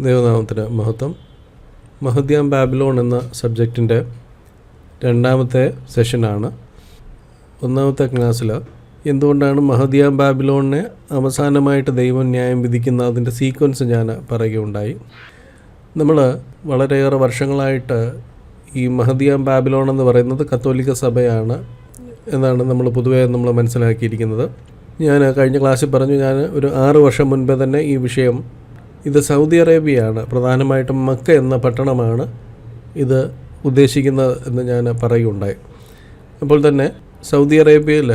ദൈവനാമത്തിന് മഹത്വം. മഹദ്യാം ബാബിലോൺ എന്ന സബ്ജക്റ്റിന്റെ രണ്ടാമത്തെ സെഷനാണ്. ഒന്നാമത്തെ ക്ലാസ്സിൽ എന്തുകൊണ്ടാണ് മഹദ്യാം ബാബിലോണിനെ അവസാനമായിട്ട് ദൈവം ന്യായം വിധിക്കുന്ന അതിന്റെ സീക്വൻസ് ഞാൻ പറയുകയുണ്ടായി. നമ്മൾ വളരെയേറെ വർഷങ്ങളായിട്ട് ഈ മഹദിയാം ബാബിലോൺ എന്ന് പറയുന്നത് കത്തോലിക്ക സഭയാണ് എന്നാണ് നമ്മൾ പൊതുവേ നമ്മൾ മനസ്സിലാക്കിയിരിക്കുന്നത്. ഞാൻ കഴിഞ്ഞ ക്ലാസ്സിൽ പറഞ്ഞു ഞാൻ ഒരു ആറ് വർഷം മുൻപേ തന്നെ ഈ വിഷയം ഇത് സൗദി അറേബ്യയാണ്. പ്രധാനമായിട്ടും മക്ക എന്ന പട്ടണമാണ് ഇത് ഉദ്ദേശിക്കുന്നത് എന്ന് ഞാൻ പറയുകയുണ്ടായി അപ്പോൾ തന്നെ സൗദി അറേബ്യയിൽ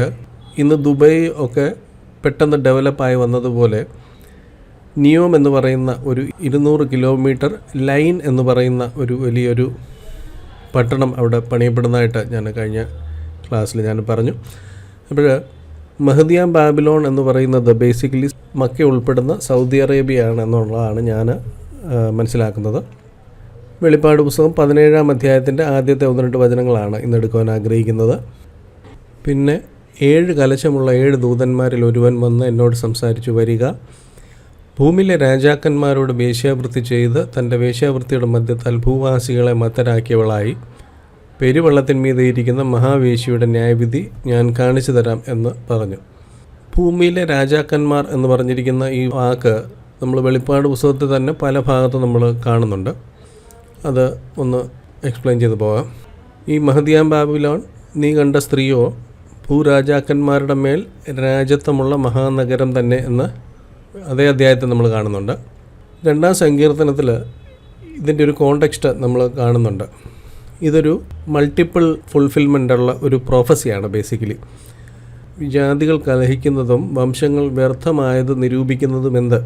ഇന്ന് ദുബൈ ഒക്കെ പെട്ടെന്ന് ഡെവലപ്പായി വന്നതുപോലെ നിയോം എന്ന് പറയുന്ന ഒരു ഇരുന്നൂറ് കിലോമീറ്റർ ലൈൻ എന്ന് പറയുന്ന ഒരു വലിയൊരു പട്ടണം അവിടെ പണിയപ്പെടുന്നതായിട്ട് ഞാൻ കഴിഞ്ഞ ക്ലാസ്സിൽ ഞാൻ പറഞ്ഞു. അപ്പോൾ മഹദിയാം ബാബിലോൺ എന്ന് പറയുന്നത് ബേസിക്കലി മക്ക ഉൾപ്പെടുന്ന സൗദി അറേബ്യയാണ് എന്നുള്ളതാണ് ഞാൻ മനസ്സിലാക്കുന്നത്. വെളിപ്പാട് പുസ്തകം പതിനേഴാം അധ്യായത്തിന്റെ ആദ്യത്തെ ഒന്ന് രണ്ട് വചനങ്ങളാണ് ഇന്ന് എടുക്കുവാൻ ആഗ്രഹിക്കുന്നത്. പിന്നെ ഏഴ് കലശമുള്ള ഏഴ് ദൂതന്മാരിൽ ഒരുവൻ വന്ന് എന്നോട് സംസാരിച്ചു വരിക. ഭൂമിയിലെ രാജാക്കന്മാരോട് വേശ്യാവൃത്തി ചെയ്ത് തന്റെ വേശ്യാവൃത്തിയുടെ മധ്യത്താൽ ഭൂവാസികളെ മത്തരാക്കിയവളായി. പെരുവെള്ളത്തിന്മീതെ ഇരിക്കുന്ന മഹാവേശിയുടെ ന്യായവിധി ഞാൻ കാണിച്ചു തരാം എന്ന് പറഞ്ഞു. ഭൂമിയിലെ രാജാക്കന്മാർ എന്ന് പറഞ്ഞിരിക്കുന്ന ഈ വാക്ക് നമ്മൾ വെളിപ്പാട് പുസ്തകത്തിൽ തന്നെ പല ഭാഗത്തും നമ്മൾ കാണുന്നുണ്ട്. അത് ഒന്ന് എക്സ്പ്ലെയിൻ ചെയ്തു പോകാം. ഈ മഹദിയാം ബാബിലോൺ നീ കണ്ട സ്ത്രീയോ ഭൂരാജാക്കന്മാരുടെ മേൽ രാജത്വമുള്ള മഹാനഗരം തന്നെ എന്ന് അതേ അധ്യായത്തിൽ നമ്മൾ കാണുന്നുണ്ട്. രണ്ടാം സങ്കീർത്തനത്തിൽ ഇതിന്റെ ഒരു കോണ്ടെക്സ്റ്റ് നമ്മൾ കാണുന്നുണ്ട്. ഇതൊരു മൾട്ടിപ്പിൾ ഫുൾഫിൽമെന്റ് ഉള്ള ഒരു പ്രോഫസിയാണ് ബേസിക്കലി ജാതികൾ കലഹിക്കുന്നതും വംശങ്ങൾ വ്യർത്ഥമായത് നിരൂപിക്കുന്നതും എന്ത്?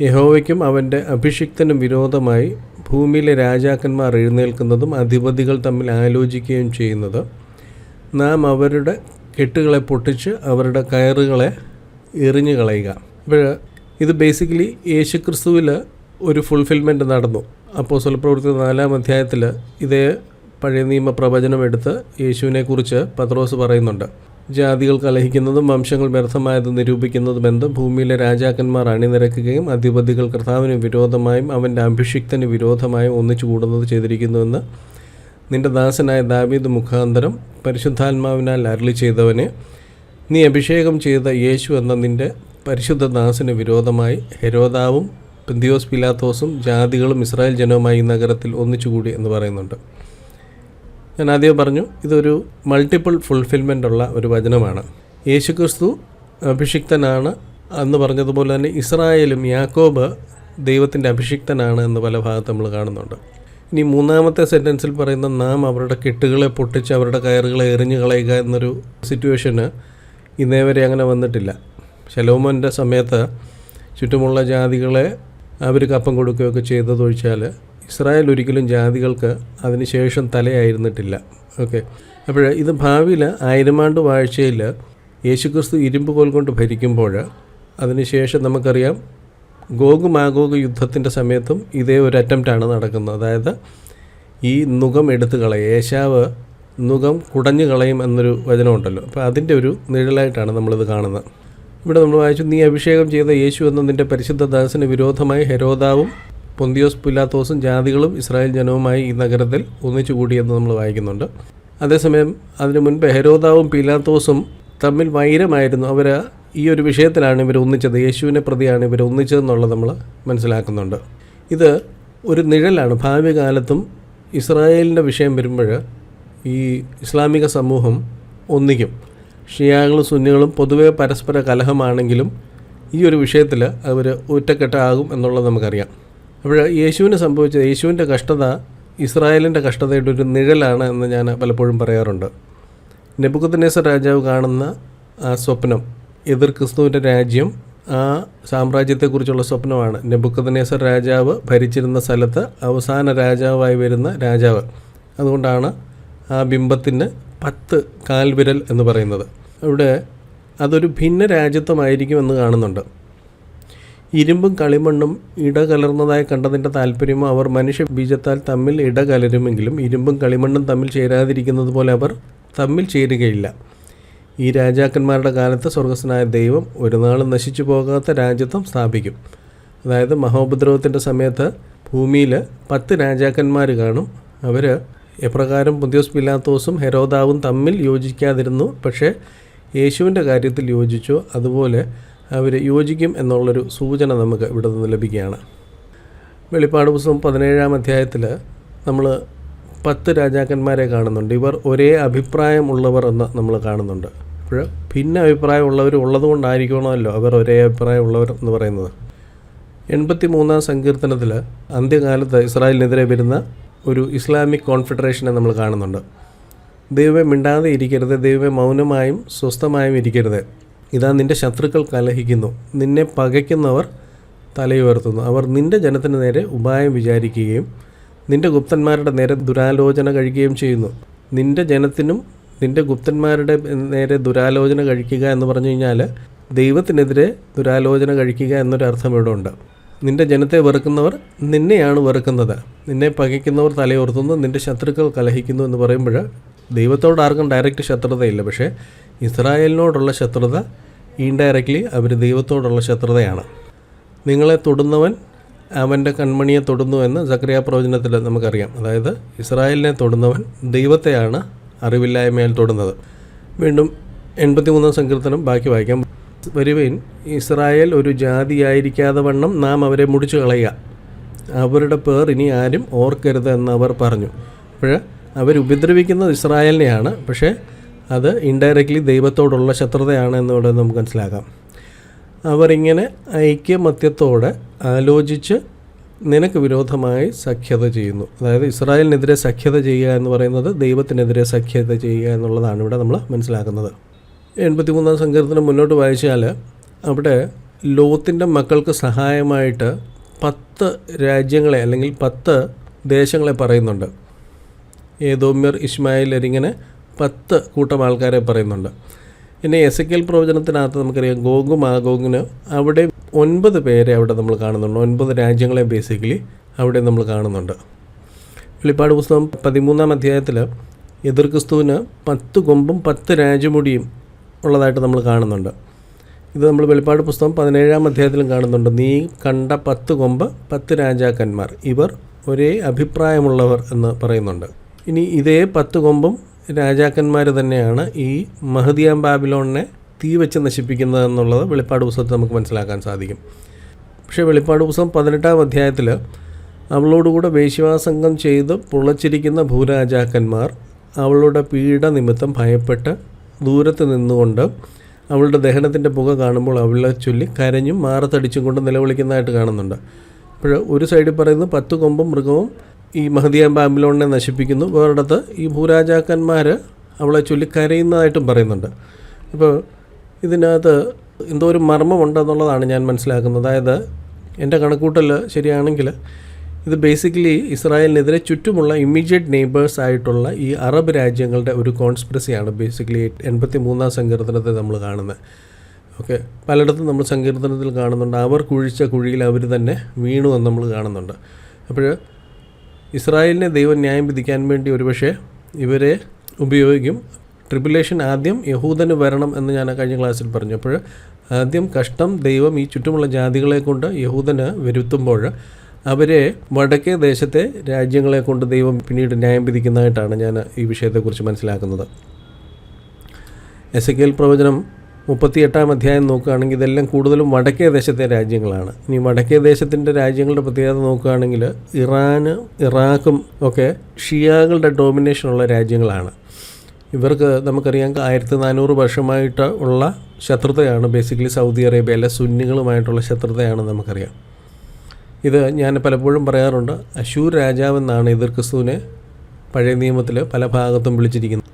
യഹോവയ്ക്കും അവന്റെ അഭിഷിക്തനും വിരോധമായി ഭൂമിയിലെ രാജാക്കന്മാർ എഴുന്നേൽക്കുന്നതും അധിപതികൾ തമ്മിൽ ആലോചിക്കുകയും ചെയ്യുന്നത്. നാം അവരുടെ കെട്ടുകളെ പൊട്ടിച്ച് അവരുടെ കയറുകളെ എറിഞ്ഞു കളയുക അപ്പോൾ ഇത് ബേസിക്കലി യേശുക്രിസ്തുവിൽ ഒരു ഫുൾഫിൽമെന്റ് നടന്നു. അപ്പോൾ സ്വലപ്രവൃത്തി നാലാം അധ്യായത്തിൽ ഇതേ പഴയ നിയമ പ്രവചനം എടുത്ത് യേശുവിനെക്കുറിച്ച് പത്രോസ് പറയുന്നുണ്ട്. ജാതികൾ കലഹിക്കുന്നതും വംശങ്ങൾ വ്യർത്ഥമായത് നിരൂപിക്കുന്നതും എന്ത് ഭൂമിയിലെ രാജാക്കന്മാർ അണിനിരക്കുകയും അധിപതികൾ കർത്താവിന് വിരോധമായും അവന്റെ അഭിഷിക്തന് വിരോധമായും ഒന്നിച്ചു കൂടുന്നത് ചെയ്തിരിക്കുന്നുവെന്ന് നിന്റെ ദാസനായ ദാവീദ് മുഖാന്തരം പരിശുദ്ധാത്മാവിനാൽ അരളി ചെയ്തവനെ നീ അഭിഷേകം ചെയ്ത യേശു എന്ന നിന്റെ പരിശുദ്ധ ദാസന് വിരോധമായി ഹെരോദാവും പെന്തിയോസ് പിലാത്തോസും ജാതികളും ഇസ്രായേൽ ജനവുമായി ഈ നഗരത്തിൽ ഒന്നിച്ചുകൂടി എന്ന് പറയുന്നുണ്ട്. ഞാൻ ആദ്യം പറഞ്ഞു ഇതൊരു മൾട്ടിപ്പിൾ ഫുൾഫിൽമെന്റ് ഉള്ള ഒരു വചനമാണ്. യേശുക്രിസ്തു അഭിഷിക്തനാണ് എന്ന് പറഞ്ഞതുപോലെ തന്നെ ഇസ്രായേലും യാക്കോബ് ദൈവത്തിന്റെ അഭിഷിക്തനാണ് എന്ന് പല ഭാഗത്ത് നമ്മൾ കാണുന്നുണ്ട്. ഇനി മൂന്നാമത്തെ സെന്റൻസിൽ പറയുന്ന നാം അവരുടെ കെട്ടുകളെ പൊട്ടിച്ച് അവരുടെ കയറുകളെ എറിഞ്ഞു കളയുക എന്നൊരു സിറ്റുവേഷന് ഇന്നേ വരെ അങ്ങനെ വന്നിട്ടില്ല. ശലോമോന്റെ സമയത്ത് ചുറ്റുമുള്ള ജാതികളെ അവർ കപ്പം കൊടുക്കുകയൊക്കെ ചെയ്തതൊഴിച്ചാൽ ഇസ്രായേൽ ഒരിക്കലും ജാതികൾക്ക് അതിനുശേഷം തലയായിരുന്നിട്ടില്ല. ഓക്കെ. അപ്പോൾ ഇത് ഭാവിയിൽ ആയിരമാണ്ട് വാഴ്ചയിൽ യേശുക്രിസ്തു ഇരുമ്പ് കോൽ കൊണ്ട് ഭരിക്കുമ്പോൾ അതിനുശേഷം നമുക്കറിയാം ഗോഗ് മാഗോഗ് യുദ്ധത്തിന്റെ സമയത്തും ഇതേ ഒരു അറ്റംപ്റ്റാണ് നടക്കുന്നത്. അതായത് ഈ നുഖം എടുത്തു കളയും. ഏശാവ് നുഖം കുടഞ്ഞു കളയും എന്നൊരു വചനമുണ്ടല്ലോ. അപ്പോൾ അതിന്റെ ഒരു നിഴലായിട്ടാണ് നമ്മളിത് കാണുന്നത്. ഇവിടെ നമ്മൾ വായിച്ചു നീ അഭിഷേകം ചെയ്ത യേശു എന്ന നിന്റെ പരിശുദ്ധ ദാസന് വിരോധമായി ഹെരോദാവും പൊന്തിയോസ് പുലാത്തോസും ജാതികളും ഇസ്രായേൽ ജനവുമായി ഈ നഗരത്തിൽ ഒന്നിച്ചു കൂടിയെന്ന് നമ്മൾ വായിക്കുന്നുണ്ട്. അതേസമയം അതിനു മുൻപ് ഹെരോദാവും പിലാത്തോസും തമ്മിൽ വൈരമായിരുന്നു. അവർ ഈ ഒരു വിഷയത്തിലാണ് ഇവർ ഒന്നിച്ചത് യേശുവിനെ പ്രതിയാണ് ഇവർ ഒന്നിച്ചതെന്നുള്ളത് നമ്മൾ മനസ്സിലാക്കുന്നുണ്ട്. ഇത് ഒരു നിഴലാണ്. ഭാവി കാലത്തും ഇസ്രായേലിന്റെ വിഷയം വരുമ്പോൾ ഈ ഇസ്ലാമിക സമൂഹം ഒന്നിക്കും. ഷിയാകളും സുന്നികളും പൊതുവേ പരസ്പര കലഹമാണെങ്കിലും ഈ ഒരു വിഷയത്തിൽ അവർ ഒറ്റക്കെട്ടാകും എന്നുള്ളത് നമുക്കറിയാം. അപ്പോൾ യേശുവിന് സംഭവിച്ചത് യേശുവിന്റെ കഷ്ടത ഇസ്രായേലിന്റെ കഷ്ടതയുടെ ഒരു നിഴലാണ് എന്ന് ഞാൻ പലപ്പോഴും പറയാറുണ്ട്. നെബുക്കദ്നേസർ രാജാവ് കാണുന്ന ആ സ്വപ്നം എതിർ ക്രിസ്തുവിന്റെ രാജ്യം ആ സാമ്രാജ്യത്തെക്കുറിച്ചുള്ള സ്വപ്നമാണ്. നെബുക്കദ്നേസർ രാജാവ് ഭരിച്ചിരുന്ന സ്ഥലത്ത് അവസാന രാജാവായി വരുന്ന രാജാവ്. അതുകൊണ്ടാണ് ആ ബിംബത്തിന് പത്ത് കാൽവിരൽ എന്ന് പറയുന്നത്. അവിടെ അതൊരു ഭിന്ന രാജ്യത്വമായിരിക്കും എന്ന് കാണുന്നുണ്ട്. ഇരുമ്പും കളിമണ്ണും ഇടകലർന്നതായി കണ്ടതിന്റെ താല്പര്യമോ അവർ മനുഷ്യ ബീജത്താൽ തമ്മിൽ ഇടകലരുമെങ്കിലും ഇരുമ്പും കളിമണ്ണും തമ്മിൽ ചേരാതിരിക്കുന്നത് പോലെ അവർ തമ്മിൽ ചേരുകയില്ല. ഈ രാജാക്കന്മാരുടെ കാലത്ത് സ്വർഗസ്വനായ ദൈവം ഒരു നാളും നശിച്ചു പോകാത്ത രാജ്യത്വം സ്ഥാപിക്കും. അതായത് മഹോപദ്രവത്തിന്റെ സമയത്ത് ഭൂമിയിൽ പത്ത് രാജാക്കന്മാർ കാണും. അവർ എപ്രകാരം പുന്തിയോസ് പിലാത്തോസും ഹെരോദാവും തമ്മിൽ യോജിക്കാതിരുന്നു. പക്ഷേ യേശുവിന്റെ കാര്യത്തിൽ യോജിച്ചു. അതുപോലെ അവർ യോജിക്കും എന്നുള്ളൊരു സൂചന നമുക്ക് ഇവിടെ നിന്ന് ലഭിക്കുകയാണ്. വെളിപ്പാട് പുസ്തകം പതിനേഴാം അധ്യായത്തിൽ നമ്മൾ പത്ത് രാജാക്കന്മാരെ കാണുന്നുണ്ട്. ഇവർ ഒരേ അഭിപ്രായമുള്ളവർ എന്ന് നമ്മൾ കാണുന്നുണ്ട്. അപ്പോൾ ഭിന്ന അഭിപ്രായമുള്ളവർ ഉള്ളതുകൊണ്ടായിരിക്കണമല്ലോ അവർ ഒരേ അഭിപ്രായമുള്ളവർ എന്ന് പറയുന്നത്. എൺപത്തി മൂന്നാം സങ്കീർത്തനത്തിൽ അന്ത്യകാലത്ത് ഇസ്രായേലിനെതിരെ വരുന്ന ഒരു ഇസ്ലാമിക് കോൺഫെഡറേഷനെ നമ്മൾ കാണുന്നുണ്ട്. ദൈവമേ മിണ്ടാതെ ഇരിക്കരുത് ദൈവമേ മൗനമായും സ്വസ്ഥമായും ഇരിക്കരുത്. ഇതാ നിന്റെ ശത്രുക്കൾ കലഹിക്കുന്നു നിന്നെ പകയ്ക്കുന്നവർ തലയുയർത്തുന്നു അവർ നിന്റെ ജനത്തിന് നേരെ ഉപായം വിചാരിക്കുകയും നിന്റെ ഗുപ്തന്മാരുടെ നേരെ ദുരാലോചന കഴിക്കുകയും ചെയ്യുന്നു. നിന്റെ ജനത്തിനും നിന്റെ ഗുപ്തന്മാരുടെ നേരെ ദുരാലോചന കഴിക്കുക എന്ന് പറഞ്ഞു കഴിഞ്ഞാൽ ദൈവത്തിനെതിരെ ദുരാലോചന കഴിക്കുക എന്നൊരർത്ഥം ഇവിടെ ഉണ്ട് നിന്റെ ജനത്തെ വെറുക്കുന്നവർ നിന്നെയാണ് വെറുക്കുന്നത്. നിന്നെ പകയ്ക്കുന്നവർ തലയോർത്തുന്നു നിന്റെ ശത്രുക്കൾ കലഹിക്കുന്നു എന്ന് പറയുമ്പോൾ ദൈവത്തോട് ആർക്കും ഡയറക്റ്റ് ശത്രുതയില്ല. പക്ഷേ ഇസ്രായേലിനോടുള്ള ശത്രുത ഇൻഡയറക്റ്റ്ലി അവർ ദൈവത്തോടുള്ള ശത്രുതയാണ്. നിങ്ങളെ തൊടുന്നവൻ അവന്റെ കൺമണിയെ തൊടുന്നു എന്ന് സക്രിയ പ്രവചനത്തിൽ നമുക്കറിയാം. അതായത് ഇസ്രായേലിനെ തൊടുന്നവൻ ദൈവത്തെയാണ് അറിവില്ലായ്മയാൽ തൊടുന്നത്. വീണ്ടും എൺപത്തിമൂന്നാം സങ്കീർത്തനം ബാക്കി വായിക്കാം. വരുവീൻ ഇസ്രായേൽ ഒരു ജാതിയായിരിക്കാതെ വണ്ണം നാം അവരെ മുടിച്ചു കളയുക. അവരുടെ പേർ ഇനി ആരും ഓർക്കരുത് എന്ന് അവർ പറഞ്ഞു. അപ്പോൾ അവർ അവരുപദ്രവിക്കുന്നത് ഇസ്രായേലിനെയാണ്. പക്ഷേ അത് ഇൻഡയറക്റ്റ്ലി ദൈവത്തോടുള്ള ശത്രുതയാണ് എന്നിവിടെ നമുക്ക് മനസ്സിലാക്കാം. അവരിങ്ങനെ ഐക്യമത്യത്തോടെ ആലോചിച്ച് നിനക്ക് വിരോധമായി സഖ്യത ചെയ്യുന്നു. അതായത് ഇസ്രായേലിനെതിരെ സഖ്യത ചെയ്യുക എന്ന് പറയുന്നത് ദൈവത്തിനെതിരെ സഖ്യത ചെയ്യുക എന്നുള്ളതാണ് ഇവിടെ നമ്മൾ മനസ്സിലാക്കുന്നത്. എൺപത്തിമൂന്നാം സങ്കീർത്തനം മുന്നോട്ട് വായിച്ചാൽ അവിടെ ലോത്തിന്റെ മക്കൾക്ക് സഹായമായിട്ട് പത്ത് രാജ്യങ്ങളെ അല്ലെങ്കിൽ പത്ത് ദേശങ്ങളെ പറയുന്നുണ്ട്. ഏതോമ്യർ ഇസ്മായിൽ എന്നിങ്ങനെ പത്ത് കൂട്ടം ആൾക്കാരെ പറയുന്നുണ്ട്. എസ് കെൽ പ്രവചനത്തിനകത്ത് നമുക്കറിയാം ഗോഗും ആഗോഗിന് അവിടെ ഒൻപത് പേരെ അവിടെ നമ്മൾ കാണുന്നുണ്ട്. ഒൻപത് രാജ്യങ്ങളെ ബേസിക്കലി അവിടെ നമ്മൾ കാണുന്നുണ്ട്. വെളിപ്പാട് പുസ്തകം പതിമൂന്നാം അധ്യായത്തിൽ എതിർ ക്രിസ്തുവിന് പത്ത് കൊമ്പും പത്ത് രാജമുടിയും ഉള്ളതായിട്ട് നമ്മൾ കാണുന്നുണ്ട്. ഇത് നമ്മൾ വെളിപ്പാട് പുസ്തകം പതിനേഴാം അധ്യായത്തിലും കാണുന്നുണ്ട്. നീ കണ്ട പത്ത് കൊമ്പ് പത്ത് രാജാക്കന്മാർ ഇവർ ഒരേ അഭിപ്രായമുള്ളവർ എന്ന് പറയുന്നുണ്ട്. ഇനി ഇതേ പത്ത് കൊമ്പും രാജാക്കന്മാർ തന്നെയാണ് ഈ മഹദിയാം ബാബിലോണിനെ തീ വെച്ച് നശിപ്പിക്കുന്നത് എന്നുള്ളത് വെളിപ്പാട് പുസ്തകത്തിൽ നമുക്ക് മനസ്സിലാക്കാൻ സാധിക്കും. പക്ഷേ വെളിപ്പാട് പുസ്തകം പതിനെട്ടാം അധ്യായത്തിൽ അവളോടുകൂടെ വേശ്യവാസംഗം ചെയ്ത് പുളച്ചിരിക്കുന്ന ഭൂരാജാക്കന്മാർ അവളുടെ പീഡ നിമിത്തം ഭയപ്പെട്ട് ദൂരത്ത് നിന്നുകൊണ്ട് അവളുടെ ദഹനത്തിന്റെ പുക കാണുമ്പോൾ അവളെ ചൊല്ലി കരഞ്ഞും മാറത്തടിച്ചും കൊണ്ട് നിലവിളിക്കുന്നതായിട്ട് കാണുന്നുണ്ട്. അപ്പോൾ ഒരു സൈഡിൽ പറയുന്നത് പത്ത് കൊമ്പും മൃഗവും ഈ മഹദിയ ബാബിലോണിനെ നശിപ്പിക്കുന്നു. വേറിടത്ത് ഈ ഭൂരാജാക്കന്മാർ അവളെ ചൊല്ലി കരയുന്നതായിട്ടും പറയുന്നുണ്ട്. അപ്പോൾ ഇതിനകത്ത് എന്തോ ഒരു മർമ്മമുണ്ടെന്നുള്ളതാണ് ഞാൻ മനസ്സിലാക്കുന്നത്. അതായത് എന്റെ കണക്കൂട്ടൽ ശരിയാണെങ്കിൽ ഇത് ബേസിക്കലി ഇസ്രായേലിനെതിരെ ചുറ്റുമുള്ള ഇമ്മീഡിയറ്റ് നെയ്ബേഴ്സ് ആയിട്ടുള്ള ഈ അറബ് രാജ്യങ്ങളുടെ ഒരു കോൺസ്പിറസിയാണ് ബേസിക്കലി എൺപത്തി മൂന്നാം സങ്കീർത്തനത്തെ നമ്മൾ കാണുന്നത്. ഓക്കെ പലയിടത്തും നമ്മൾ സങ്കീർത്തനത്തിൽ കാണുന്നുണ്ട്. അവർ കുഴിച്ച കുഴിയിൽ അവർ തന്നെ വീണു എന്ന് നമ്മൾ കാണുന്നുണ്ട്. അപ്പോൾ ഇസ്രായേലിനെ ദൈവം ന്യായം വിധിക്കാൻ വേണ്ടി ഒരുപക്ഷെ ഇവരെ ഉപയോഗിക്കും. ട്രിബുലേഷൻ ആദ്യം യഹൂദന് വരണം എന്ന് ഞാൻ കഴിഞ്ഞ ക്ലാസ്സിൽ പറഞ്ഞു. അപ്പോൾ ആദ്യം കഷ്ടം ദൈവം ഈ ചുറ്റുമുള്ള ജാതികളെ കൊണ്ട് യഹൂദന് വരുത്തുമ്പോൾ അവരെ വടക്കേ ദേശത്തെ രാജ്യങ്ങളെ കൊണ്ട് ദൈവം പിന്നീട് ന്യായം വിധിക്കുന്നതായിട്ടാണ് ഞാൻ ഈ വിഷയത്തെക്കുറിച്ച് മനസ്സിലാക്കുന്നത്. എസ് എ കെൽ പ്രവചനം മുപ്പത്തിയെട്ടാം അധ്യായം നോക്കുകയാണെങ്കിൽ ഇതെല്ലാം കൂടുതലും വടക്കേ ദേശത്തെ രാജ്യങ്ങളാണ്. ഇനി വടക്കേ ദേശത്തിന്റെ രാജ്യങ്ങളുടെ പ്രത്യേകത നോക്കുകയാണെങ്കിൽ ഇറാന് ഇറാഖും ഒക്കെ ഷിയാകളുടെ ഡോമിനേഷനുള്ള രാജ്യങ്ങളാണ്. ഇവർക്ക് നമുക്കറിയാം ആയിരത്തി നാനൂറ് വർഷമായിട്ട് ഉള്ള ശത്രുതയാണ് ബേസിക്കലി സൗദി അറേബ്യയിലെ സുന്നികളുമായിട്ടുള്ള ശത്രുതയാണ് നമുക്കറിയാം. ഇത് ഞാൻ പലപ്പോഴും പറയാറുണ്ട് അശൂർ രാജാവെന്നാണ് എതിർ ക്രിസ്തുവിനെ പഴയ നിയമത്തിൽ പല ഭാഗത്തും വിളിച്ചിരിക്കുന്നത്.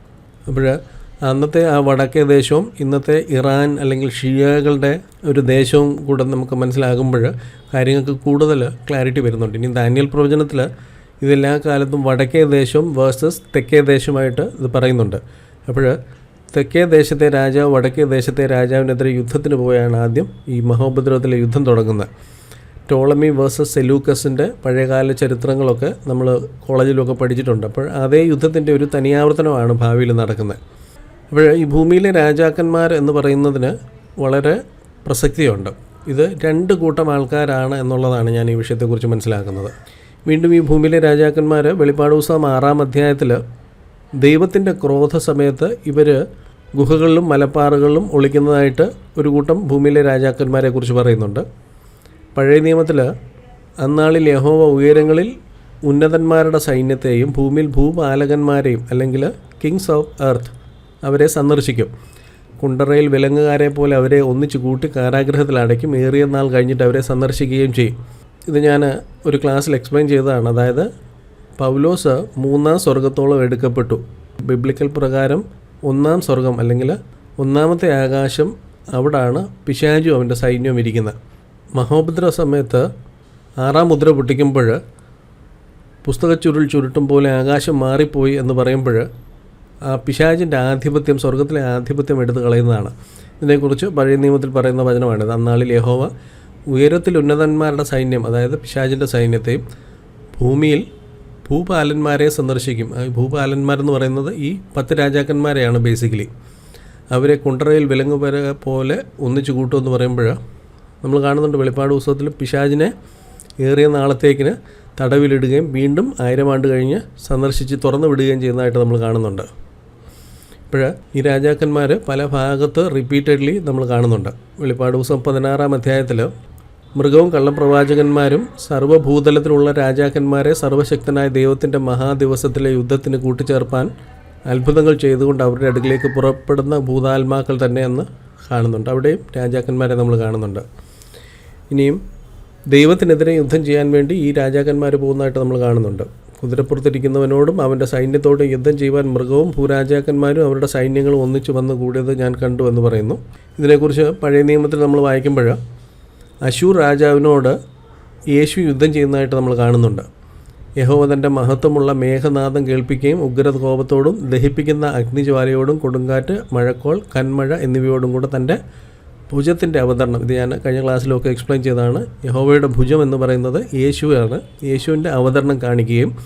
അപ്പോൾ അന്നത്തെ ആ വടക്കേ ദേശവും ഇന്നത്തെ ഇറാൻ അല്ലെങ്കിൽ ഷിയകളുടെ ഒരു ദേശവും കൂടെ നമുക്ക് മനസ്സിലാകുമ്പോൾ കാര്യങ്ങൾക്ക് കൂടുതൽ ക്ലാരിറ്റി വരുന്നുണ്ട്. ഇനി ദാനിയൽ പ്രവചനത്തിൽ ഇതെല്ലാ കാലത്തും വടക്കേ ദേശവും വേഴ്സസ് തെക്കേ ദേശവുമായിട്ട് ഇത് പറയുന്നുണ്ട്. അപ്പോൾ തെക്കേ ദേശത്തെ രാജാവ് വടക്കേ ദേശത്തെ രാജാവിനെതിരെ യുദ്ധത്തിന് പോയാണ് ആദ്യം ഈ മഹോപദ്രവത്തിലെ യുദ്ധം തുടങ്ങുന്നത്. ടോളമി വേഴ്സസ് സെലൂക്കസിന്റെ പഴയകാല ചരിത്രങ്ങളൊക്കെ നമ്മൾ കോളേജിലൊക്കെ പഠിച്ചിട്ടുണ്ട്. അപ്പോൾ അതേ യുദ്ധത്തിന്റെ ഒരു തനിയാവർത്തനമാണ് ഭാവിയിൽ നടക്കുന്നത്. അപ്പോൾ ഈ ഭൂമിയിലെ രാജാക്കന്മാർ എന്ന് പറയുന്നതിന് വളരെ പ്രസക്തിയുണ്ട്. ഇത് രണ്ട് കൂട്ടം ആൾക്കാരാണ് എന്നുള്ളതാണ് ഞാൻ ഈ വിഷയത്തെക്കുറിച്ച് മനസ്സിലാക്കുന്നത്. വീണ്ടും ഈ ഭൂമിയിലെ രാജാക്കന്മാർ വെളിപ്പാട് ദിവസം ആറാം അധ്യായത്തിൽ ദൈവത്തിന്റെ ക്രോധ സമയത്ത് ഇവർ ഗുഹകളിലും മലപ്പാറുകളിലും ഒളിക്കുന്നതായിട്ട് ഒരു കൂട്ടം ഭൂമിയിലെ രാജാക്കന്മാരെ കുറിച്ച് പറയുന്നുണ്ട്. പഴയ നിയമത്തിൽ അന്നാളിൽ യഹോവ ഉയരങ്ങളിൽ ഉന്നതന്മാരുടെ സൈന്യത്തെയും ഭൂമിയിൽ ഭൂപാലകന്മാരെയും അല്ലെങ്കിൽ കിങ്സ് ഓഫ് എർത്ത് അവരെ സന്ദർശിക്കും. കുണ്ടറയിൽ വിലങ്ങുകാരെ പോലെ അവരെ ഒന്നിച്ച് കൂട്ടി കാരാഗ്രഹത്തിൽ അടയ്ക്കും. ഏറിയ നാൾ കഴിഞ്ഞിട്ട് അവരെ സന്ദർശിക്കുകയും ചെയ്യും. ഇത് ഞാൻ ഒരു ക്ലാസ്സിൽ എക്സ്പ്ലെയിൻ ചെയ്തതാണ്. അതായത് പൗലോസ് മൂന്നാം സ്വർഗത്തോളം എടുക്കപ്പെട്ടു. ബിബ്ലിക്കൽ പ്രകാരം ഒന്നാം സ്വർഗം അല്ലെങ്കിൽ ഒന്നാമത്തെ ആകാശം അവിടാണ് പിശാജു അവന്റെ സൈന്യവും ഇരിക്കുന്നത്. മഹോപദ്ര സമയത്ത് ആറാം മുദ്ര പൊട്ടിക്കുമ്പോൾ പുസ്തക ചുരുൾ ചുരുട്ടും പോലെ ആകാശം മാറിപ്പോയി എന്ന് പറയുമ്പോൾ ആ പിശാചിന്റെ ആധിപത്യം സ്വർഗത്തിലെ ആധിപത്യം എടുത്തു കളയുന്നതാണ്. ഇതിനെക്കുറിച്ച് പഴയ നിയമത്തിൽ പറയുന്ന വചനമാണിത് അന്നാളിൽ യഹോവ ഉയരത്തിൽ ഉന്നതന്മാരുടെ സൈന്യം അതായത് പിശാചിന്റെ സൈന്യത്തെയും ഭൂമിയിൽ ഭൂപാലന്മാരെ സന്ദർശിക്കും. ഭൂപാലന്മാരെന്ന് പറയുന്നത് ഈ പത്ത് രാജാക്കന്മാരെയാണ് ബേസിക്കലി അവരെ കുണ്ടറയിൽ വിലങ്ങുപര പോലെ ഒന്നിച്ചു കൂട്ടുമെന്ന് പറയുമ്പോൾ നമ്മൾ കാണുന്നുണ്ട് വെളിപ്പാട് ഉത്സവത്തിൽ പിശാജിനെ ഏറിയ നാളത്തേക്കിന് തടവിലിടുകയും വീണ്ടും ആയിരം ആണ്ട് കഴിഞ്ഞ് സന്ദർശിച്ച് തുറന്നു വിടുകയും ചെയ്യുന്നതായിട്ട് നമ്മൾ കാണുന്നുണ്ട്. ഇപ്പോൾ ഈ രാജാക്കന്മാർ പല ഭാഗത്ത് റിപ്പീറ്റഡ്ലി നമ്മൾ കാണുന്നുണ്ട്. വെളിപ്പാട് ദിവസം പതിനാറാം അധ്യായത്തിൽ മൃഗവും കള്ളപ്രവാചകന്മാരും സർവഭൂതലത്തിലുള്ള രാജാക്കന്മാരെ സർവശക്തനായ ദൈവത്തിന്റെ മഹാദിവസത്തിലെ യുദ്ധത്തിന് കൂട്ടിച്ചേർപ്പാൻ അത്ഭുതങ്ങൾ ചെയ്തുകൊണ്ട് അവരുടെ അടുക്കിലേക്ക് പുറപ്പെടുന്ന ഭൂതാത്മാക്കൾ തന്നെയെന്ന് കാണുന്നുണ്ട്. അവിടെയും രാജാക്കന്മാരെ നമ്മൾ കാണുന്നുണ്ട്. ഇനിയും ദൈവത്തിനെതിരെ യുദ്ധം ചെയ്യാൻ വേണ്ടി ഈ രാജാക്കന്മാർ പോകുന്നതായിട്ട് നമ്മൾ കാണുന്നുണ്ട്. കുതിരപ്പുറത്തിരിക്കുന്നവനോടും അവന്റെ സൈന്യത്തോടും യുദ്ധം ചെയ്യുവാൻ മൃഗവും ഭൂരാജാക്കന്മാരും അവരുടെ സൈന്യങ്ങളും ഒന്നിച്ചു വന്നു കൂടിയത് ഞാൻ കണ്ടു എന്ന് പറയുന്നു. ഇതിനെക്കുറിച്ച് പഴയ നിയമത്തിൽ നമ്മൾ വായിക്കുമ്പോൾ അശൂർ രാജാവിനോട് യേശു യുദ്ധം ചെയ്യുന്നതായിട്ട് നമ്മൾ കാണുന്നുണ്ട്. യഹോവ തന്റെ മഹത്വമുള്ള മേഘനാദം കേൾപ്പിക്കുകയും ഉഗ്രത കോപത്തോടും ദഹിപ്പിക്കുന്ന അഗ്നിജ്വാലയോടും കൊടുങ്കാറ്റ് മഴക്കോൾ കന്മഴ എന്നിവയോടും കൂടെ തന്റെ ഭുജത്തിന്റെ അവതരണം. ഇത് ഞാൻ കഴിഞ്ഞ ക്ലാസ്സിലൊക്കെ എക്സ്പ്ലെയിൻ ചെയ്തതാണ്. യഹോവയുടെ ഭുജം എന്ന് പറയുന്നത് യേശുവാണ്. യേശുവിന്റെ അവതരണം കാണിക്കുകയും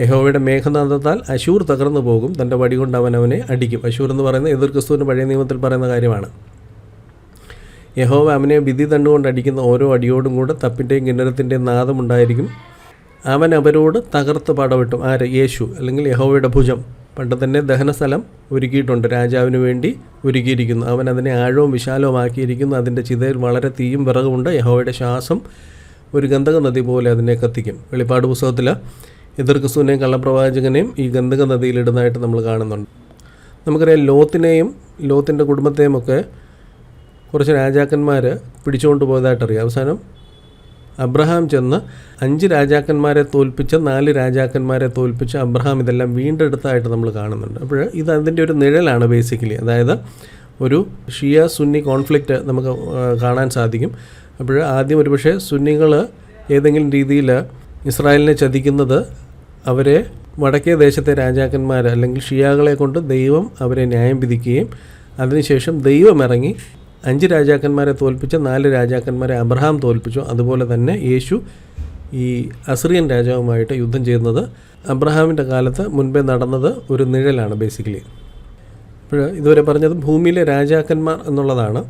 യഹോവയുടെ മേഘനാഥത്താൽ അശൂർ തകർന്നു പോകും. തന്റെ വടി കൊണ്ട് അവൻ അവനെ അടിക്കും. അശൂർ എന്ന് പറയുന്നത് എതിർ ക്രിസ്തുവിന്റെ പഴയ നിയമത്തിൽ പറയുന്ന കാര്യമാണ്. യഹോവ അവനെ വിധി തണ്ടുകൊണ്ട് അടിക്കുന്ന ഓരോ അടിയോടും കൂടെ തപ്പിന്റെയും കിന്നരത്തിന്റെയും നാദമുണ്ടായിരിക്കും. അവൻ അവരോട് തകർത്ത് പടവിട്ടും. ആര്? യേശു അല്ലെങ്കിൽ യഹോവയുടെ ഭുജം. പണ്ട് തന്നെ ദഹനസ്ഥലം ഒരുക്കിയിട്ടുണ്ട്. രാജാവിന് വേണ്ടി ഒരുക്കിയിരിക്കുന്നു. അവൻ അതിനെ ആഴവും വിശാലവുമാക്കിയിരിക്കുന്നു. അതിന്റെ ചിതയിൽ വളരെ തീയും വിറകുമുണ്ട്. യഹോയുടെ ശ്വാസം ഒരു ഗന്ധക നദി പോലെ അതിനെ കത്തിക്കും. വെളിപ്പാട് പുസ്തകത്തിൽ എതിർ ക്രിസ്തുവിനെയും കള്ളപ്രവാചകനെയും ഈ ഗന്ധക നദിയിലിടുന്നതായിട്ട് നമ്മൾ കാണുന്നുണ്ട്. നമുക്കറിയാം ലോത്തിനെയും ലോത്തിന്റെ കുടുംബത്തെയും ഒക്കെ കുറച്ച് രാജാക്കന്മാർ പിടിച്ചുകൊണ്ട് പോയതായിട്ടറിയാം അവസാനം അബ്രഹാം ചെന്ന് അഞ്ച് രാജാക്കന്മാരെ തോൽപ്പിച്ച് നാല് രാജാക്കന്മാരെ തോൽപ്പിച്ച് അബ്രഹാം ഇതെല്ലാം വീണ്ടെടുത്തായിട്ട് നമ്മൾ കാണുന്നുണ്ട്. അപ്പോൾ ഇത് അതിന്റെ ഒരു നിഴലാണ് ബേസിക്കലി അതായത് ഒരു ഷിയ സുന്നി കോൺഫ്ലിക്റ്റ് നമുക്ക് കാണാൻ സാധിക്കും. അപ്പോൾ ആദ്യം ഒരുപക്ഷെ സുന്നികൾ ഏതെങ്കിലും രീതിയിൽ ഇസ്രായേലിനെ ചതിക്കുന്നത് അവരെ വടക്കേ ദേശത്തെ രാജാക്കന്മാർ അല്ലെങ്കിൽ ഷിയാകളെ കൊണ്ട് ദൈവം അവരെ ന്യായം വിധിക്കുകയും അതിനുശേഷം ദൈവം ഇറങ്ങി അഞ്ച് രാജാക്കന്മാരെ തോൽപ്പിച്ച നാല് രാജാക്കന്മാരെ അബ്രഹാം തോൽപ്പിച്ചു. അതുപോലെ തന്നെ യേശു ഈ അസിറിയൻ രാജാവുമായിട്ട് യുദ്ധം ചെയ്യുന്നത് അബ്രഹാമിന്റെ കാലത്ത് മുൻപേ നടന്നത് ഒരു നിഴലാണ് ബേസിക്കലി ഇപ്പോൾ ഇതുവരെ പറഞ്ഞത് ഭൂമിയിലെ രാജാക്കന്മാർ എന്നുള്ളതാണ്.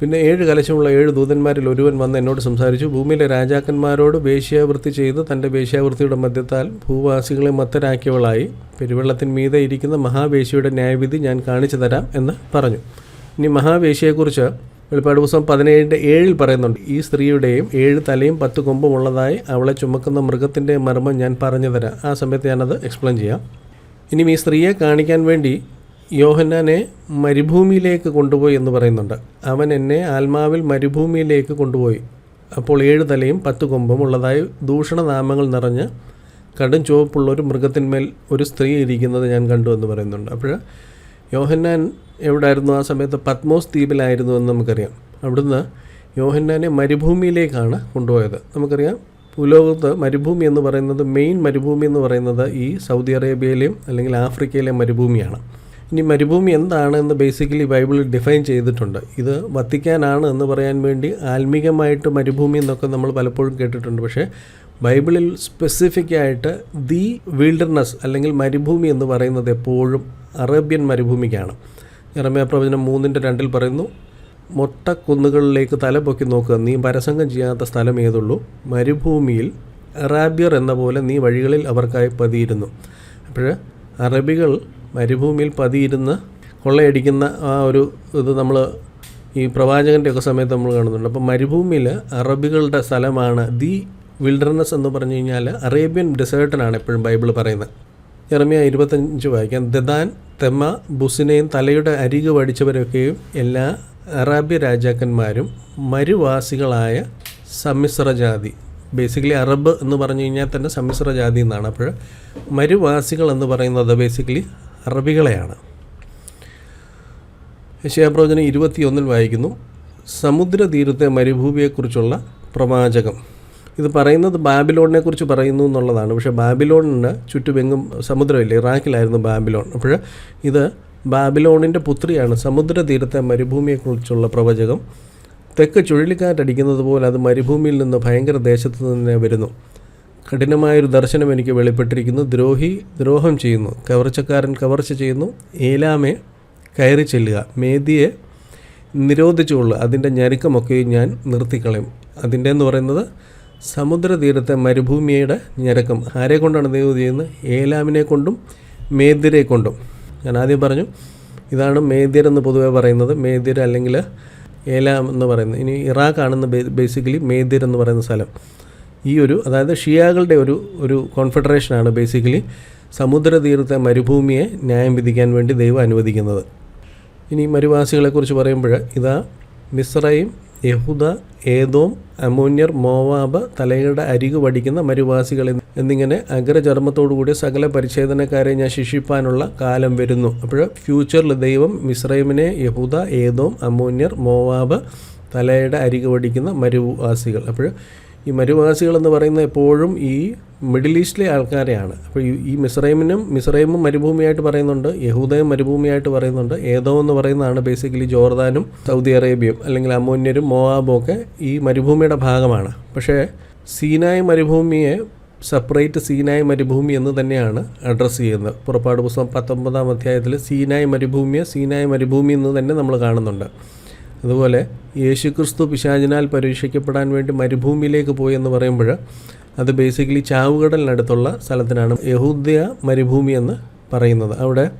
പിന്നെ ഏഴ് കലശമുള്ള ഏഴ് ദൂതന്മാരിൽ ഒരുവൻ വന്ന് എന്നോട് സംസാരിച്ചു ഭൂമിയിലെ രാജാക്കന്മാരോട് വേശ്യാവൃത്തി ചെയ്ത് തന്റെ വേശ്യാവൃത്തിയുടെ മധ്യത്താൽ ഭൂവാസികളെ മത്തരാക്കിയവളായി. പെരുവെള്ളത്തിന് മീതെ ഇരിക്കുന്ന മഹാവേശിയുടെ ന്യായവിധി ഞാൻ കാണിച്ചു തരാം എന്ന് പറഞ്ഞു. ഇനി മഹാവേശിയെക്കുറിച്ച് വെളിപ്പാട് ദിവസം പതിനേഴിന്റെ ഏഴിൽ പറയുന്നുണ്ട് ഈ സ്ത്രീയുടെയും ഏഴ് തലയും പത്ത് കൊമ്പും ഉള്ളതായി അവളെ ചുമക്കുന്ന മൃഗത്തിന്റെ മർമ്മം ഞാൻ പറഞ്ഞു തരാം. ആ സമയത്ത് ഞാനത് എക്സ്പ്ലെയിൻ ചെയ്യാം. ഇനിയും ഈ സ്ത്രീയെ കാണിക്കാൻ വേണ്ടി യോഹന്നാനെ മരുഭൂമിയിലേക്ക് കൊണ്ടുപോയി എന്ന് പറയുന്നുണ്ട്. അവൻ എന്നെ ആത്മാവിൽ മരുഭൂമിയിലേക്ക് കൊണ്ടുപോയി. അപ്പോൾ ഏഴ് തലയും പത്ത് കൊമ്പും ഉള്ളതായി ദൂഷണനാമങ്ങൾ നിറഞ്ഞ് കടും ചുവപ്പുള്ള ഒരു മൃഗത്തിന്മേൽ ഒരു സ്ത്രീ ഇരിക്കുന്നത് ഞാൻ കണ്ടു എന്ന് പറയുന്നുണ്ട്. അപ്പോൾ യോഹന്നാൻ എവിടായിരുന്നു? ആ സമയത്ത് പത്മോസ് ദ്വീപിലായിരുന്നു എന്ന് നമുക്കറിയാം. അവിടുന്ന് യോഹന്നാനെ മരുഭൂമിയിലേക്കാണ് കൊണ്ടുപോയത്. നമുക്കറിയാം ഭൂലോകത്ത് മരുഭൂമി എന്ന് പറയുന്നത് മെയിൻ മരുഭൂമി എന്ന് പറയുന്നത് ഈ സൗദി അറേബ്യയിലെയും അല്ലെങ്കിൽ ആഫ്രിക്കയിലെ മരുഭൂമിയാണ്. ഇനി മരുഭൂമി എന്താണ് എന്ന് ബേസിക്കലി ബൈബിളിൽ ഡിഫൈൻ ചെയ്തിട്ടുണ്ട്. ഇത് വത്തിക്കാനാണ് എന്ന് പറയാൻ വേണ്ടി ആത്മീകമായിട്ട് മരുഭൂമി എന്നൊക്കെ നമ്മൾ പലപ്പോഴും കേട്ടിട്ടുണ്ട്. പക്ഷേ ബൈബിളിൽ സ്പെസിഫിക് ആയിട്ട് ദി വിൽഡർനെസ് അല്ലെങ്കിൽ മരുഭൂമി എന്ന് പറയുന്നത് എപ്പോഴും അറേബ്യൻ മരുഭൂമിക്കാണ്. ഇറമയ പ്രവചനം മൂന്നിന്റെ രണ്ടിൽ പറയുന്നു മൊട്ടക്കുന്നുകളിലേക്ക് തല പൊക്കി നോക്കുക. നീ പരസംഗം ചെയ്യാത്ത സ്ഥലം ഏതുള്ളൂ? മരുഭൂമിയിൽ അറാബ്യർ എന്ന പോലെ നീ വഴികളിൽ അവർക്കായി പതിയിരുന്നു. അപ്പോൾ അറബികൾ മരുഭൂമിയിൽ പതിയിരുന്ന് കൊള്ളയടിക്കുന്ന ആ ഒരു ഇത് നമ്മൾ ഈ പ്രവാചകന്റെ ഒക്കെ സമയത്ത് നമ്മൾ കാണുന്നുണ്ട്. അപ്പോൾ മരുഭൂമിയിൽ അറബികളുടെ സ്ഥലമാണ് ദി വിൽഡർനെസ് എന്ന് പറഞ്ഞു കഴിഞ്ഞാൽ അറേബ്യൻ ഡെസേർട്ടിനാണ് എപ്പോഴും ബൈബിൾ പറയുന്നത്. ഇറമിയ ഇരുപത്തഞ്ച് വായിക്കാം. ദദാൻ തെമ്മ ബുസിനെയും തലയുടെ അരികു പഠിച്ചവരൊക്കെയും എല്ലാ അറാബ്യ രാജാക്കന്മാരും മരുവാസികളായ സമ്മിശ്ര ജാതി. ബേസിക്കലി അറബ് എന്ന് പറഞ്ഞു കഴിഞ്ഞാൽ തന്നെ സമ്മിശ്ര ജാതി എന്നാണ്. അപ്പോൾ മരുവാസികൾ എന്ന് പറയുന്നത് ബേസിക്കലി അറബികളെയാണ്. യശയാപ്രവചനം ഇരുപത്തിയൊന്നിൽ വായിക്കുന്നു. സമുദ്രതീരത്തെ മരുഭൂമിയെക്കുറിച്ചുള്ള പ്രവാചകം. ഇത് പറയുന്നത് ബാബിലോണിനെ കുറിച്ച് പറയുന്നു എന്നുള്ളതാണ്. പക്ഷേ ബാബിലോണിന് ചുറ്റുമെങ്ങും സമുദ്രമില്ല? ഇറാഖിലായിരുന്നു ബാബിലോൺ. അപ്പോൾ ഇത് ബാബിലോണിന്റെ പുത്രിയാണ്. സമുദ്രതീരത്തെ മരുഭൂമിയെക്കുറിച്ചുള്ള പ്രവചകം. തെക്ക് ചുഴലിക്കാറ്റടിക്കുന്നത് പോലെ അത് മരുഭൂമിയിൽ നിന്ന് ഭയങ്കര ദേശത്ത് തന്നെ വരുന്നു. കഠിനമായൊരു ദർശനം എനിക്ക് വെളിപ്പെട്ടിരിക്കുന്നു. ദ്രോഹി ദ്രോഹം ചെയ്യുന്നു. കവർച്ചക്കാരൻ കവർച്ച ചെയ്യുന്നു. ഏലാമെ കയറി ചെല്ലുക. മേദിയെ നിരോധിച്ചുകൊള്ളുക അതിന്റെ ഞരുക്കമൊക്കെ ഞാൻ നിർത്തിക്കളയും. അതിന്റെ എന്ന് പറയുന്നത് സമുദ്രതീരത്തെ മരുഭൂമിയുടെ ഞരക്കം. ആരെ കൊണ്ടാണ് ദൈവം ചെയ്യുന്നത്? ഏലാമിനെ കൊണ്ടും മേദ്യരെ കൊണ്ടും. ഞാൻ ആദ്യം പറഞ്ഞു ഇതാണ് മേദ്യരെന്ന് പൊതുവേ പറയുന്നത്. മേദ്യർ അല്ലെങ്കിൽ ഏലാം എന്ന് പറയുന്നത്. ഇനി ഇറാഖാണെന്ന് ബേസിക്കലി മേദ്യർ എന്ന് പറയുന്ന സ്ഥലം. ഈ ഒരു അതായത് ഷിയാകളുടെ ഒരു ഒരു കോൺഫെഡറേഷനാണ് ബേസിക്കലി സമുദ്രതീരത്തെ മരുഭൂമിയെ ന്യായം വിധിക്കാൻ വേണ്ടി ദൈവം അനുവദിക്കുന്നത്. ഇനി മരുവാസികളെക്കുറിച്ച് പറയുമ്പോൾ ഇതാ മിസ്രൈം യഹൂദ ഏതോം അമോന്യർ മോവാബ് തലയുടെ അരികു പഠിക്കുന്ന മരുവാസികൾ എന്നിങ്ങനെ അഗ്രചർമ്മത്തോടുകൂടി സകല പരിച്ഛേദനക്കാരെ ഞാൻ ശിക്ഷിപ്പാനുള്ള കാലം വരുന്നു. അപ്പോൾ ഫ്യൂച്ചറിൽ ദൈവം മിസ്രൈമിനെ യഹൂദ ഏതോം അമോന്യർ മോവാബ് തലയുടെ അരികു പഠിക്കുന്ന മരുവാസികൾ. അപ്പോൾ ഈ മരുവാസികൾ എന്ന് പറയുന്നത് എപ്പോഴും ഈ മിഡിൽ ഈസ്റ്റിലെ ആൾക്കാരെയാണ്. അപ്പോൾ ഈ മിസ്രൈമിനും മിസ്രൈമും മരുഭൂമിയായിട്ട് പറയുന്നുണ്ട് യഹൂദയും മരുഭൂമിയായിട്ട് പറയുന്നുണ്ട്. ഏതോ എന്ന് പറയുന്നതാണ് ബേസിക്കലി ജോർദാനും സൗദി അറേബ്യയും അല്ലെങ്കിൽ അമോന്യരും മോവാബും ഒക്കെ ഈ മരുഭൂമിയുടെ ഭാഗമാണ്. പക്ഷേ സീനായ് മരുഭൂമിയെ സെപ്പറേറ്റ് സീനായ് മരുഭൂമി എന്ന് തന്നെയാണ് അഡ്രസ്സ് ചെയ്യുന്നത്. പുറപ്പാട് പുസ്തകം പത്തൊമ്പതാം അധ്യായത്തിൽ സീനായ് മരുഭൂമിയെ സീനായ് മരുഭൂമി എന്ന് തന്നെ നമ്മൾ കാണുന്നുണ്ട്. അതുപോലെ യേശുക്രിസ്തു പിശാചിനാൽ പരീക്ഷിക്കപ്പെടാൻ വേണ്ടി മരുഭൂമിയിലേക്ക് പോയി എന്ന് പറയുമ്പോൾ അത് ബേസിക്കലി ചാവുകടലിനടുത്തുള്ള സ്ഥലത്തിനാണ് യഹൂദ്യ മരുഭൂമി എന്ന് പറയുന്നത്. അവിടെ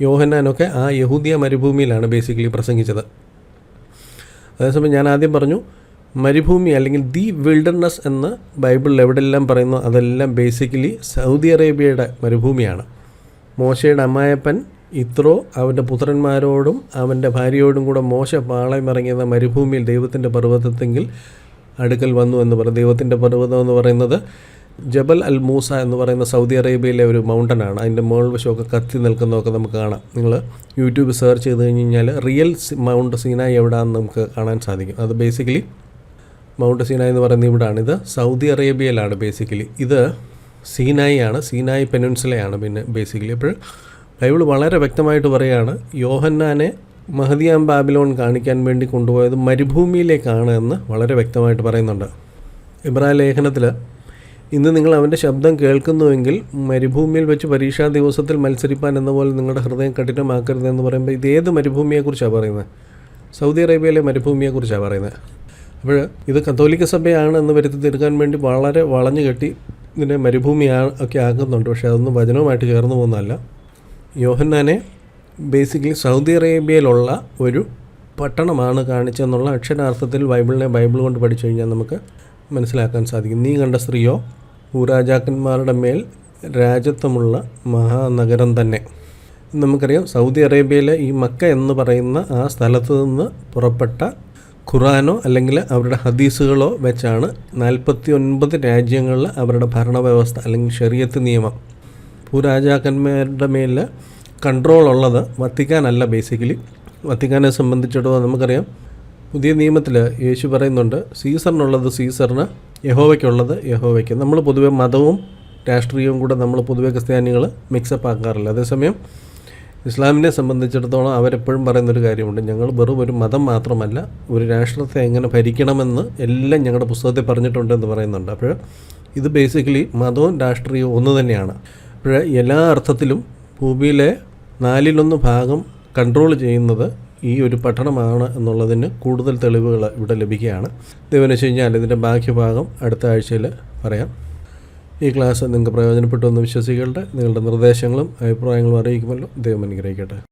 യോഹന്നാനൊക്കെ ആ യഹൂദിയ മരുഭൂമിയിലാണ് ബേസിക്കലി പ്രസംഗിച്ചത്. അതേസമയം ഞാൻ ആദ്യം പറഞ്ഞു മരുഭൂമി അല്ലെങ്കിൽ ദി വിൽഡർനെസ് എന്ന് ബൈബിളിൽ എവിടെയെല്ലാം പറയുന്നു അതെല്ലാം ബേസിക്കലി സൗദി അറേബ്യയുടെ മരുഭൂമിയാണ്. മോശയുടെ അമ്മായപ്പൻ ഇത്രോ അവന്റെ പുത്രന്മാരോടും അവന്റെ ഭാര്യയോടും കൂടെ മോശ പാളയം ഇറങ്ങിയത് മരുഭൂമിയിൽ ദൈവത്തിന്റെ പർവതത്തെങ്കിൽ അടുക്കൽ വന്നു എന്ന് പറയുന്നത് ദൈവത്തിന്റെ പർവതം എന്ന് പറയുന്നത് ജബൽ അൽ മൂസ എന്ന് പറയുന്ന സൗദി അറേബ്യയിലെ ഒരു മൗണ്ടനാണ്. അതിന്റെ മുകൾ വശമൊക്കെ കത്തി നിൽക്കുന്നതൊക്കെ നമുക്ക് കാണാം. നിങ്ങൾ യൂട്യൂബ് സെർച്ച് ചെയ്ത് കഴിഞ്ഞ് കഴിഞ്ഞാൽ റിയൽ മൗണ്ട് സീനായി എവിടെയാണെന്ന് നമുക്ക് കാണാൻ സാധിക്കും. അത് ബേസിക്കലി മൗണ്ട് സീനായി എന്ന് പറയുന്നത് ഇവിടാണ്. ഇത് സൗദി അറേബ്യയിലാണ് ബേസിക്കലി ഇത് സീനായി ആണ്. സീനായി പെനുൻസിലയാണ് പിന്നെ ബേസിക്കലി അപ്പോൾ ബൈബിൾ വളരെ വ്യക്തമായിട്ട് പറയുകയാണ് യോഹന്നാനെ മഹദിയാം ബാബിലോൺ കാണിക്കാൻ വേണ്ടി കൊണ്ടുപോയത് മരുഭൂമിയിലേക്കാണ് എന്ന് വളരെ വ്യക്തമായിട്ട് പറയുന്നുണ്ട്. ഇബ്രാഹിം ലേഖനത്തിൽ ഇന്ന് നിങ്ങൾ അവന്റെ ശബ്ദം കേൾക്കുന്നുവെങ്കിൽ മരുഭൂമിയിൽ വെച്ച് പരീക്ഷാ ദിവസത്തിൽ മത്സരിപ്പാൻ എന്ന പോലെ നിങ്ങളുടെ ഹൃദയം കഠിനമാക്കരുത് എന്ന് പറയുമ്പോൾ ഇത് ഏത് മരുഭൂമിയെക്കുറിച്ചാണ് പറയുന്നത്? സൗദി അറേബ്യയിലെ മരുഭൂമിയെക്കുറിച്ചാണ് പറയുന്നത്? അപ്പോൾ ഇത് കത്തോലിക്ക സഭയാണ് എന്ന് വരുത്തി തീർക്കാൻ വേണ്ടി വളരെ വളഞ്ഞു കെട്ടി ഇതിനെ മരുഭൂമി ഒക്കെ ആക്കുന്നുണ്ട്. പക്ഷേ അതൊന്നും വചനവുമായിട്ട് ചേർന്ന് പോകുന്നതല്ല. യോഹന്നാനെ ബേസിക്കലി സൗദി അറേബ്യയിലുള്ള ഒരു പട്ടണമാണ് കാണിച്ചെന്നുള്ള അക്ഷരാർത്ഥത്തിൽ ബൈബിളിനെ ബൈബിൾ കൊണ്ട് പഠിച്ചു കഴിഞ്ഞാൽ നമുക്ക് മനസ്സിലാക്കാൻ സാധിക്കും. നീ കണ്ട സ്ത്രീയോ ഭൂരാജാക്കന്മാരുടെ മേൽ രാജ്യത്വമുള്ള മഹാനഗരം തന്നെ. നമുക്കറിയാം സൗദി അറേബ്യയിലെ ഈ മക്ക എന്ന് പറയുന്ന ആ സ്ഥലത്ത് നിന്ന് പുറപ്പെട്ട ഖുറാനോ അല്ലെങ്കിൽ അവരുടെ ഹദീസുകളോ വെച്ചാണ് നാൽപ്പത്തി ഒൻപത് രാജ്യങ്ങളിൽ അവരുടെ ഭരണവ്യവസ്ഥ അല്ലെങ്കിൽ ഷെറിയത്ത് നിയമം. ഭൂരാജാക്കന്മാരുടെ മേൽ കൺട്രോൾ ഉള്ളത് വത്തിക്കാനല്ല ബേസിക്കലി വത്തിക്കാനെ സംബന്ധിച്ചിടത്തോളം നമുക്കറിയാം പുതിയ നിയമത്തിൽ യേശു പറയുന്നുണ്ട് സീസറിനുള്ളത് സീസറിന് യഹോവയ്ക്കുള്ളത് യഹോവയ്ക്ക്. നമ്മൾ പൊതുവെ മതവും രാഷ്ട്രീയവും കൂടെ നമ്മൾ പൊതുവെ ക്രിസ്ത്യാനികൾ മിക്സപ്പ് ആക്കാറില്ല. അതേസമയം ഇസ്ലാമിനെ സംബന്ധിച്ചിടത്തോളം അവരെപ്പോഴും പറയുന്നൊരു കാര്യമുണ്ട് ഞങ്ങൾ വെറും ഒരു മതം മാത്രമല്ല ഒരു രാഷ്ട്രത്തെ എങ്ങനെ ഭരിക്കണമെന്ന് എല്ലാം ഞങ്ങളുടെ പുസ്തകത്തിൽ പറഞ്ഞിട്ടുണ്ടെന്ന് പറയുന്നുണ്ട്. അപ്പോൾ ഇത് ബേസിക്കലി മതവും രാഷ്ട്രീയവും ഒന്ന് തന്നെയാണ്. അപ്പോൾ എല്ലാ അർത്ഥത്തിലും ഭൂമിയിലെ നാലിലൊന്ന് ഭാഗം കൺട്രോൾ ചെയ്യുന്നത് ഈ ഒരു പട്ടണമാണ് എന്നുള്ളതിന് കൂടുതൽ തെളിവുകൾ ഇവിടെ ലഭിക്കുകയാണ്. ദൈവം കഴിഞ്ഞാൽ ഇതിന്റെ ബാക്കി ഭാഗം അടുത്ത ആഴ്ചയിൽ പറയാം. ഈ ക്ലാസ് നിങ്ങൾക്ക് പ്രയോജനപ്പെട്ടു എന്ന് വിശ്വസിക്കട്ടെ. നിങ്ങളുടെ നിർദ്ദേശങ്ങളും അഭിപ്രായങ്ങളും അറിയിക്കുമല്ലോ. ദൈവം അനുഗ്രഹിക്കട്ടെ.